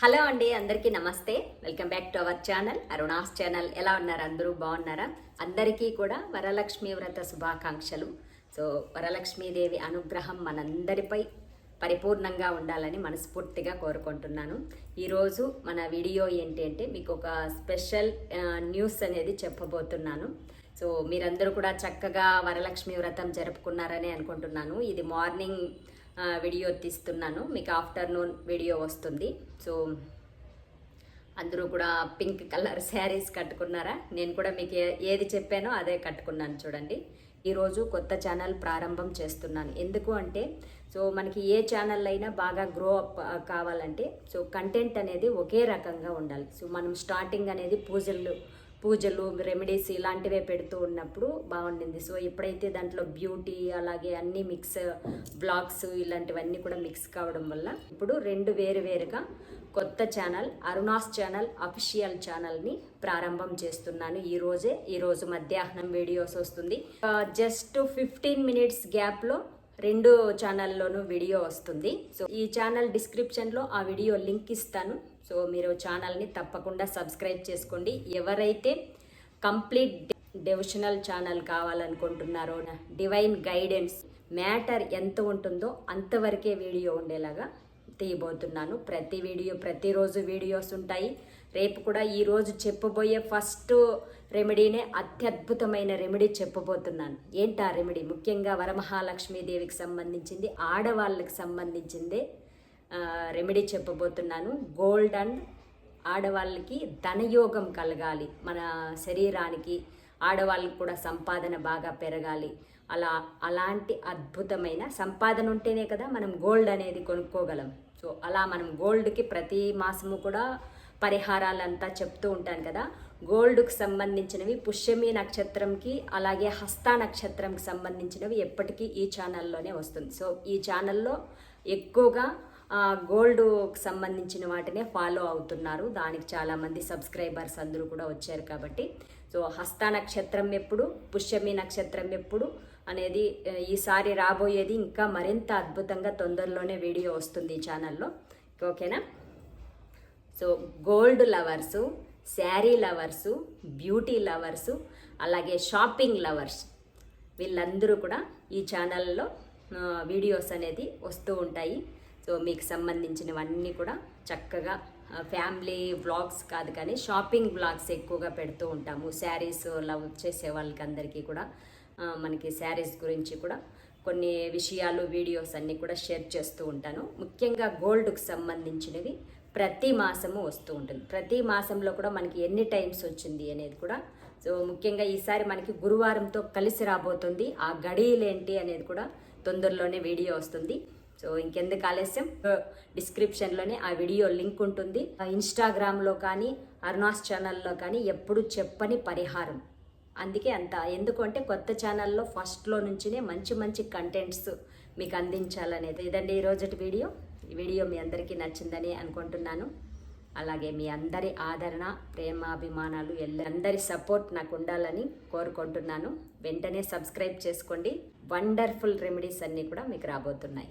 Hello అండి అందరికీ నమస్తే. Welcome back to our channel Aruna's channel. ఎలా ఉన్నారు? అందరూ బాగున్నారా? అందరికీ కూడా వరలక్ష్మి వ్రత శుభాకాంక్షలు. సో వరలక్ష్మీదేవి అనుగ్రహం మనందరిపై పరిపూర్ణంగా ఉండాలని మనస్ఫూర్తిగా కోరుకుంటున్నాను. ఈరోజు మన వీడియో ఏంటి అంటే మీకు ఒక స్పెషల్ న్యూస్ అనేది చెప్పబోతున్నాను. సో మీరందరూ కూడా చక్కగా వరలక్ష్మి వ్రతం జరుపుకున్నారని అనుకుంటున్నాను. ఇది మార్నింగ్ వీడియో తీస్తున్నాను. మీకు ఆఫ్టర్నూన్ వీడియో వస్తుంది. సో అందరూ కూడా పింక్ కలర్ శారీస్ కట్టుకున్నారా? నేను కూడా మీకు ఏది చెప్పానో అదే కట్టుకున్నాను చూడండి. ఈరోజు కొత్త ఛానల్ ప్రారంభం చేస్తున్నాను. ఎందుకు అంటే సో మనకి ఏ ఛానల్ అయినా బాగా గ్రో అప్ కావాలంటే సో కంటెంట్ అనేది ఒకే రకంగా ఉండాలి. సో మనం స్టార్టింగ్ అనేది పూజలు పూజలు రెమెడీస్ ఇలాంటివే పెడుతూ ఉన్నప్పుడు బాగుండింది. సో ఎప్పుడైతే దాంట్లో బ్యూటీ అలాగే అన్ని మిక్స్ బ్లాగ్స్ ఇలాంటివన్నీ కూడా మిక్స్ కావడం వల్ల ఇప్పుడు రెండు వేరు వేరుగా కొత్త ఛానల్ అరుణాస్ ఛానల్ అఫిషియల్ ఛానల్ని ప్రారంభం చేస్తున్నాను. ఈ రోజే ఈరోజు మధ్యాహ్నం వీడియోస్ వస్తుంది. జస్ట్ ఫిఫ్టీన్ మినిట్స్ గ్యాప్లో రెండు ఛానల్లోనూ వీడియో వస్తుంది. సో ఈ ఛానల్ డిస్క్రిప్షన్లో ఆ వీడియో లింక్ ఇస్తాను. సో మీరు ఛానల్ని తప్పకుండా సబ్స్క్రైబ్ చేసుకోండి. ఎవరైతే కంప్లీట్ డెవిషనల్ ఛానల్ కావాలనుకుంటున్నారో డివైన్ గైడెన్స్ మ్యాటర్ ఎంత ఉంటుందో అంతవరకే వీడియో ఉండేలాగా తీయబోతున్నాను. ప్రతి వీడియో ప్రతిరోజు వీడియోస్ ఉంటాయి. రేపు కూడా ఈరోజు చెప్పబోయే ఫస్ట్ రెమెడీనే అత్యద్భుతమైన రెమెడీ చెప్పబోతున్నాను. ఏంటి ఆ రెమెడీ? ముఖ్యంగా వరమహాలక్ష్మీదేవికి సంబంధించింది ఆడవాళ్ళకి సంబంధించిందే రెమెడీ చెప్పబోతున్నాను. గోల్డ్ అండ్ ఆడవాళ్ళకి ధనయోగం కలగాలి. మన శరీరానికి ఆడవాళ్ళకి కూడా సంపాదన బాగా పెరగాలి. అలా అలాంటి అద్భుతమైన సంపాదన ఉంటేనే కదా మనం గోల్డ్ అనేది కొనుక్కోగలం. సో అలా మనం గోల్డ్కి ప్రతి మాసము కూడా పరిహారాలంతా చెప్తూ ఉంటాను కదా. గోల్డ్కు సంబంధించినవి పుష్యమి నక్షత్రంకి అలాగే హస్త నక్షత్రంకి సంబంధించినవి ఎప్పటికీ ఈ ఛానల్లోనే వస్తుంది. సో ఈ ఛానల్లో ఎక్కువగా గోల్డ్కి సంబంధించిన వాటినే ఫాలో అవుతున్నారు. దానికి చాలామంది సబ్స్క్రైబర్స్ అందరూ కూడా వచ్చారు కాబట్టి. సో హస్త నక్షత్రం ఎప్పుడు పుష్యమి నక్షత్రం ఎప్పుడు అనేది ఈసారి రాబోయేది ఇంకా మరింత అద్భుతంగా తొందరలోనే వీడియో వస్తుంది ఈ ఛానల్లో. ఓకేనా? So gold lovers sari lovers beauty lovers అలాగే షాపింగ్ లవర్స్ వీళ్ళందరూ కూడా ఈ ఛానల్లో వీడియోస్ అనేది వస్తూ ఉంటాయి. సో మీకు సంబంధించినవన్నీ కూడా చక్కగా ఫ్యామిలీ వ్లాగ్స్ కాదు కానీ షాపింగ్ వ్లాగ్స్ ఎక్కువగా పెడుతూ ఉంటాము. శారీస్ లవ్ చేసే వాళ్ళకి అందరికీ కూడా మనకి శారీస్ గురించి కూడా కొన్ని విషయాలు వీడియోస్ అన్నీ కూడా షేర్ చేస్తూ ఉంటాను. ముఖ్యంగా గోల్డ్కి సంబంధించినవి ప్రతి మాసము వస్తూ ఉంటుంది. ప్రతి మాసంలో కూడా మనకి ఎన్ని టైమ్స్ వచ్చింది అనేది కూడా సో ముఖ్యంగా ఈసారి మనకి గురువారంతో కలిసి రాబోతుంది. ఆ గడియలేంటి అనేది కూడా తొందరలోనే వీడియో వస్తుంది. సో ఇంకెందుకు ఆలస్యం? డిస్క్రిప్షన్లోనే ఆ వీడియో లింక్ ఉంటుంది. ఇన్స్టాగ్రామ్లో కానీ అరుణాస్ ఛానల్లో కానీ ఎప్పుడు చెప్పని పరిహారం. అందుకే అంత. ఎందుకంటే కొత్త ఛానల్లో ఫస్ట్లో నుంచినే మంచి మంచి కంటెంట్స్ మీకు అందించాలనేది. ఇదండి ఈ రోజుటి వీడియో. ఈ వీడియో మీ అందరికీ నచ్చిందని అనుకుంటున్నాను. అలాగే మీ అందరి ఆదరణ ప్రేమాభిమానాలు ఎల్లందరి సపోర్ట్ నాకు ఉండాలని కోరుకుంటున్నాను. వెంటనే సబ్స్క్రైబ్ చేసుకోండి. వండర్ఫుల్ రెమెడీస్ అన్నీ కూడా మీకు రాబోతున్నాయి.